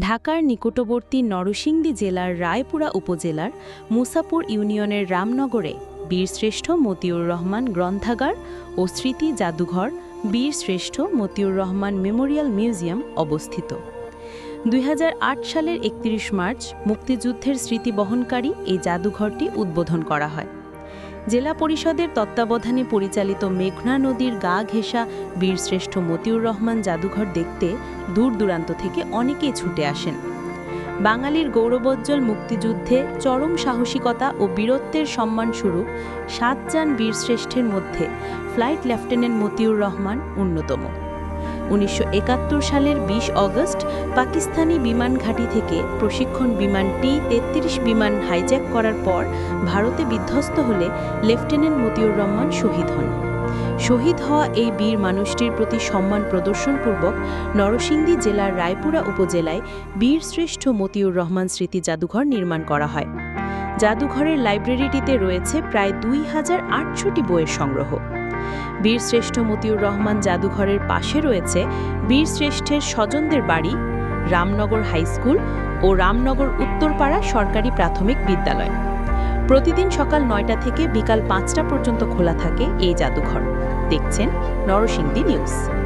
ঢাকার নিকটবর্তী নরসিংদী জেলার রায়পুরা উপজেলার মুসাপুর ইউনিয়নের রামনগরে বীরশ্রেষ্ঠ মতিউর রহমান গ্রন্থাগার ও স্মৃতি জাদুঘর বীরশ্রেষ্ঠ মতিউর রহমান মেমোরিয়াল মিউজিয়াম অবস্থিত। দুই হাজার আট সালের একত্রিশ মার্চ মুক্তিযুদ্ধের স্মৃতি বহনকারী এই জাদুঘরটি উদ্বোধন করা হয়। জেলা পরিষদের তত্ত্বাবধানে পরিচালিত মেঘনা নদীর গা ঘেঁষা বীরশ্রেষ্ঠ মতিউর রহমান জাদুঘর দেখতে দূর দূরান্ত থেকে অনেকেই ছুটে আসেন। বাঙালির গৌরবোজ্জ্বল মুক্তিযুদ্ধে চরম সাহসিকতা ও বীরত্বের সম্মানস্বরূপ সাতজন বীরশ্রেষ্ঠের মধ্যে ফ্লাইট লেফটেন্যান্ট মতিউর রহমান অন্যতম। উনিশশো একাত্তর সালের ২০ অগস্ট পাকিস্তানি বিমান ঘাঁটি থেকে প্রশিক্ষণ বিমান টি তেত্রিশ বিমান হাইজ্যাক করার পর ভারতে বিধ্বস্ত হলে লেফটেন্যান্ট মতিউর রহমান শহীদ হন। শহীদ হওয়া এই বীর মানুষটির প্রতি সম্মান প্রদর্শনপূর্বক নরসিংদী জেলার রায়পুরা উপজেলায় বীরশ্রেষ্ঠ মতিউর রহমান স্মৃতি জাদুঘর নির্মাণ করা হয়। জাদুঘরের লাইব্রেরিটিতে রয়েছে প্রায় দুই হাজার আটশোটি বইয়ের সংগ্রহ। বীরশ্রেষ্ঠ মতিউর রহমান জাদুঘরের পাশে রয়েছে বীরশ্রেষ্ঠের স্বজনদের বাড়ি, রামনগর হাই স্কুল ও রামনগর উত্তরপাড়া সরকারি প্রাথমিক বিদ্যালয়। প্রতিদিন সকাল নয়টা থেকে বিকাল পাঁচটা পর্যন্ত খোলা থাকে এই জাদুঘর। দেখছেন নরসিংদী নিউজ।